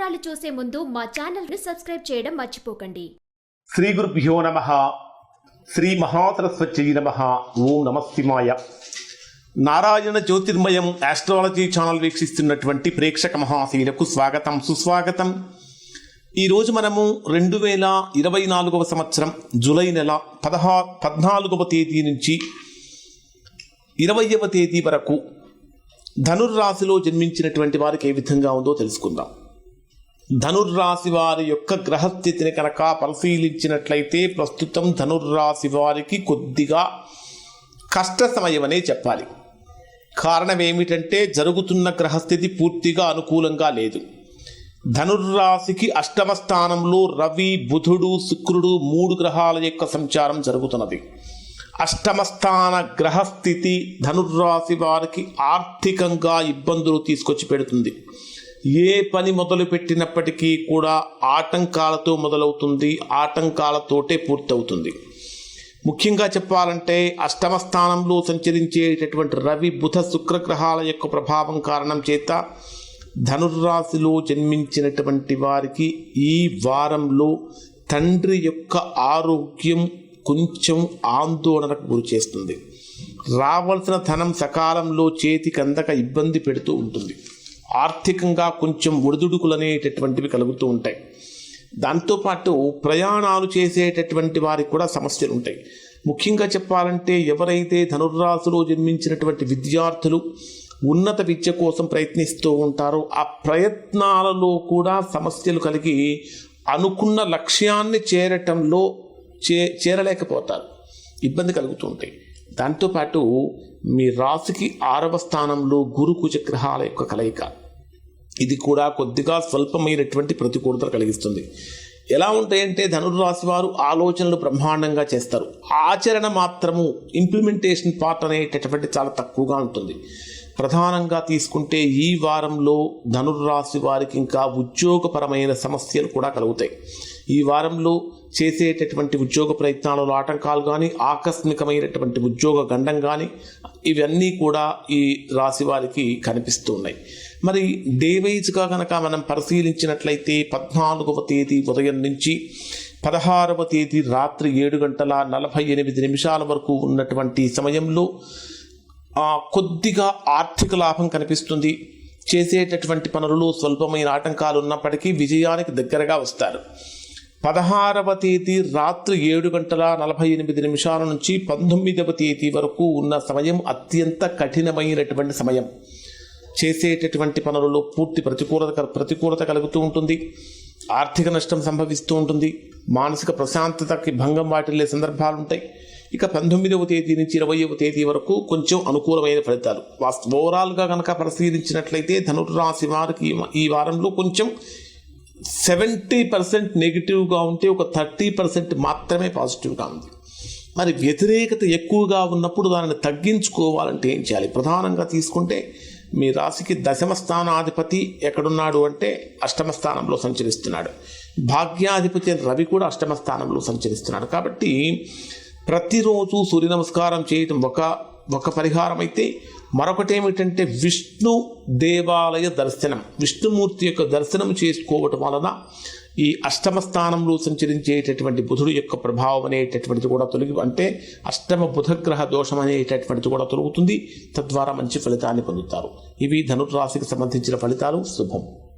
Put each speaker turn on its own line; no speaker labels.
వివరాలు చూసే ముందు మా ఛానల్ని సబ్స్క్రైబ్ చేయడం మర్చిపోకండి.
శ్రీ గురుభ్యో నమ. శ్రీ మహాసరస్వత్యై నమ. ఓం నమస్తిమాయ నారాయణ జ్యోతిర్మయం ఆస్ట్రాలజీ ఛానల్ వీక్షిస్తున్నటువంటి ప్రేక్షక మహాశీలకు స్వాగతం సుస్వాగతం. ఈరోజు మనము రెండు వేల ఇరవై నాలుగవ సంవత్సరం జూలై నెల పదహా పద్నాలుగవ తేదీ నుంచి ఇరవయవ తేదీ వరకు ధనుర్రాశిలో జన్మించినటువంటి వారికి ఏ విధంగా ఉందో తెలుసుకుందాం. ధనుర్రాశి వారి యొక్క గ్రహస్థితిని కనుక పరిశీలించినట్లయితే ప్రస్తుతం ధనుర్రాశి వారికి కొద్దిగా కష్ట సమయమనే చెప్పాలి. కారణం ఏమిటంటే జరుగుతున్న గ్రహస్థితి పూర్తిగా అనుకూలంగా లేదు. ధనుర్రాశికి అష్టమ స్థానంలో రవి బుధుడు శుక్రుడు మూడు గ్రహాల యొక్క సంచారం జరుగుతున్నది. అష్టమస్థాన గ్రహస్థితి ధనుర్రాశి వారికి ఆర్థికంగా ఇబ్బందులు తీసుకొచ్చి పెడుతుంది. ఏ పని మొదలు పెట్టినప్పటికీ కూడా ఆటంకాలతో మొదలవుతుంది ఆటంకాలతోటే పూర్తవుతుంది. ముఖ్యంగా చెప్పాలంటే అష్టమ స్థానంలో సంచరించేటటువంటి రవి బుధ శుక్రగ్రహాల యొక్క ప్రభావం కారణం చేత ధనుర్రాశిలో జన్మించినటువంటి వారికి ఈ వారంలో తండ్రి యొక్క ఆరోగ్యం కొంచెం ఆందోళనకు గురి చేస్తుంది. రావాల్సిన ధనం సకాలంలో చేతికి అందక ఇబ్బంది పెడుతూ ఉంటుంది. ఆర్థికంగా కొంచెం ఒడిదుడుకులు అనేటటువంటివి కలుగుతూ ఉంటాయి. దాంతోపాటు ప్రయాణాలు చేసేటటువంటి వారికి కూడా సమస్యలు ఉంటాయి. ముఖ్యంగా చెప్పాలంటే ఎవరైతే ధనుర్రాశిలో జన్మించినటువంటి విద్యార్థులు ఉన్నత విద్య కోసం ప్రయత్నిస్తూ ఉంటారో ఆ ప్రయత్నాలలో కూడా సమస్యలు కలిగి అనుకున్న లక్ష్యాన్ని చేరటంలో చే చేరలేకపోతారు. ఇబ్బంది కలుగుతూ ఉంటాయి. దాంతోపాటు మీ రాశికి ఆరవ స్థానంలో గురు కుచగ్రహాల యొక్క కలయిక. ఇది కూడా కొద్దిగా స్వల్పమైనటువంటి ప్రతికూలతలు కలిగిస్తుంది. ఎలా ఉంటాయంటే ధనుర్రాశి వారు ఆలోచనలు బ్రహ్మాండంగా చేస్తారు. ఆచరణ మాత్రము ఇంప్లిమెంటేషన్ పార్ట్ అనేటటువంటి చాలా తక్కువగా ఉంటుంది. ప్రధానంగా తీసుకుంటే ఈ వారంలో ధనుర్రాశి వారికి ఇంకా ఉద్యోగపరమైన సమస్యలు కూడా కలుగుతాయి. ఈ వారంలో చేసేటటువంటి ఉద్యోగ ప్రయత్నాలలో ఆటంకాలు కానీ ఆకస్మికమైనటువంటి ఉద్యోగ గండం కానీ ఇవన్నీ కూడా ఈ రాశి వారికి కనిపిస్తున్నాయి. మరి డే వైజ్గా కనుక మనం పరిశీలించినట్లయితే పద్నాలుగవ తేదీ ఉదయం నుంచి పదహారవ తేదీ రాత్రి ఏడు గంటల నలభై ఎనిమిది నిమిషాల వరకు ఉన్నటువంటి సమయంలో కొద్దిగా ఆర్థిక లాభం కనిపిస్తుంది. చేసేటటువంటి పనులలో స్వల్పమైన ఆటంకాలు ఉన్నప్పటికీ విజయానికి దగ్గరగా వస్తారు. పదహారవ తేదీ రాత్రి ఏడు గంటల నలభై ఎనిమిది నిమిషాల నుంచి పంతొమ్మిదవ తేదీ వరకు ఉన్న సమయం అత్యంత కఠినమైనటువంటి సమయం. చేసేటటువంటి పనులలో పూర్తి ప్రతికూలత ప్రతికూలత కలుగుతూ ఉంటుంది. ఆర్థిక నష్టం సంభవిస్తూ ఉంటుంది. మానసిక ప్రశాంతతకి భంగం వాటిల్లే సందర్భాలు ఉంటాయి ఇక పంతొమ్మిదవ తేదీ నుంచి ఇరవైవ తేదీ వరకు కొంచెం అనుకూలమైన ఫలితాలు. వాస్తు ఓవరాల్గా కనుక పరిశీలించినట్లయితే ధనుర్రాశి వారికి ఈ వారంలో కొంచెం సెవెంటీ పర్సెంట్ నెగిటివ్గా ఉంటే ఒక థర్టీ పర్సెంట్ మాత్రమే పాజిటివ్గా ఉంది. మరి వ్యతిరేకత ఎక్కువగా ఉన్నప్పుడు దానిని తగ్గించుకోవాలంటే ఏం చేయాలి? ప్రధానంగా తీసుకుంటే మీ రాశికి దశమ స్థానాధిపతి ఎక్కడున్నాడు అంటే అష్టమ స్థానంలో సంచరిస్తున్నాడు. భాగ్యాధిపతి రవి కూడా అష్టమ స్థానంలో సంచరిస్తున్నాడు. కాబట్టి ప్రతిరోజు సూర్య నమస్కారం చేయటం ఒక ఒక పరిహారం అయితే మరొకటి ఏమిటంటే విష్ణు దేవాలయ దర్శనం విష్ణుమూర్తి యొక్క దర్శనం చేసుకోవటం వలన ఈ అష్టమ స్థానంలో సంచరించేటటువంటి బుధుడు యొక్క ప్రభావం అనేటటువంటిది కూడా తొలగి అంటే అష్టమ బుధగ్రహ దోషం అనేటటువంటిది కూడా తొలగుతుంది. తద్వారా మంచి ఫలితాన్ని పొందుతారు. ఇవి ధనుర్రాశికి సంబంధించిన ఫలితాలు. శుభం.